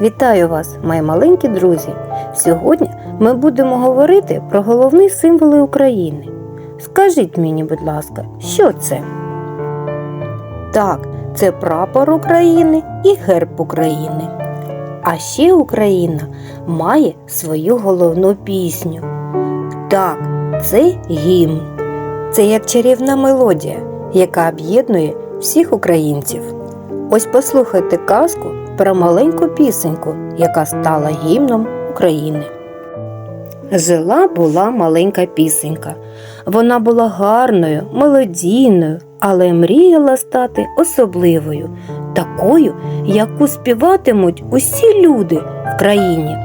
Вітаю вас, мої маленькі друзі! Сьогодні ми будемо говорити про головні символи України. Скажіть мені, будь ласка, що це? Так, це прапор України і герб України. А ще Україна має свою головну пісню. Так, це гімн. Це як чарівна мелодія, яка об'єднує всіх українців. Ось послухайте казку про маленьку пісеньку, яка стала гімном України. Жила була маленька пісенька. Вона була гарною, мелодійною, але мріяла стати особливою, такою, яку співатимуть усі люди в країні.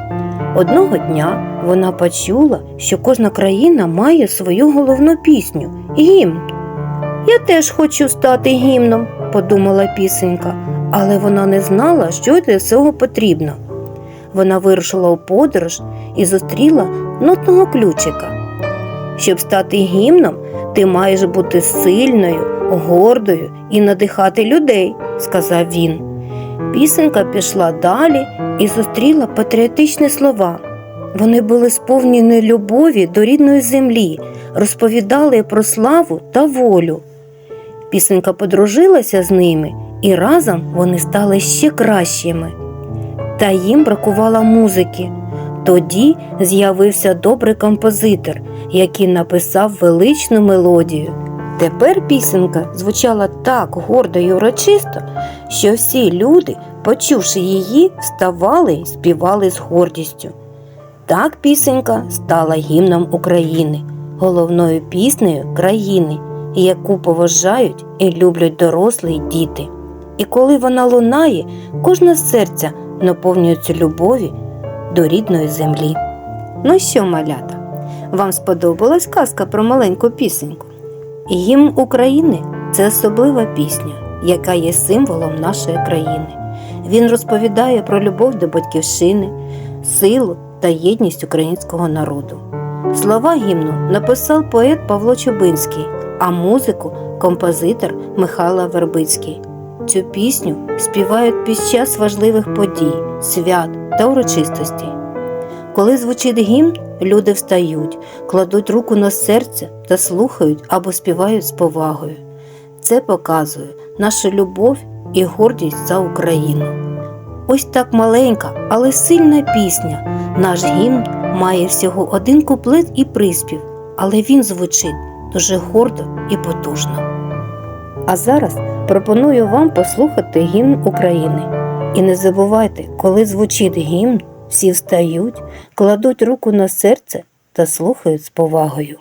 Одного дня вона почула, що кожна країна має свою головну пісню гімн. Я теж хочу стати гімном, подумала пісенька, але вона не знала, що для цього потрібно. Вона вирушила у подорож і зустріла нотного ключика. Щоб стати гімном, ти маєш бути сильною, гордою і надихати людей, сказав він. Пісенька пішла далі і зустріла патріотичні слова. Вони були сповнені любові до рідної землі, розповідали про славу та волю. Пісенька подружилася з ними, і разом вони стали ще кращими. Та їм бракувало музики. Тоді з'явився добрий композитор, який написав величну мелодію. Тепер пісенька звучала так гордо й урочисто, що всі люди, почувши її, вставали й співали з гордістю. Так пісенька стала гімном України, головною піснею країни, яку поважають і люблять дорослі діти. І коли вона лунає, кожне серце наповнюється любові до рідної землі. Ну що, малята, вам сподобалась казка про маленьку пісеньку? Гімн України це особлива пісня, яка є символом нашої країни. Він розповідає про любов до батьківщини, силу та єдність українського народу. Слова гімну написав поет Павло Чубинський, а музику композитор Михайло Вербицький. Цю пісню співають під час важливих подій, свят та урочистостей. Коли звучить гімн, люди встають, кладуть руку на серце та слухають або співають з повагою. Це показує нашу любов і гордість за Україну. Ось так маленька, але сильна пісня. Наш гімн має всього один куплет і приспів, але він звучить дуже гордо і потужно. А зараз пропоную вам послухати гімн України. І не забувайте, коли звучить гімн, всі встають, кладуть руку на серце та слухають з повагою.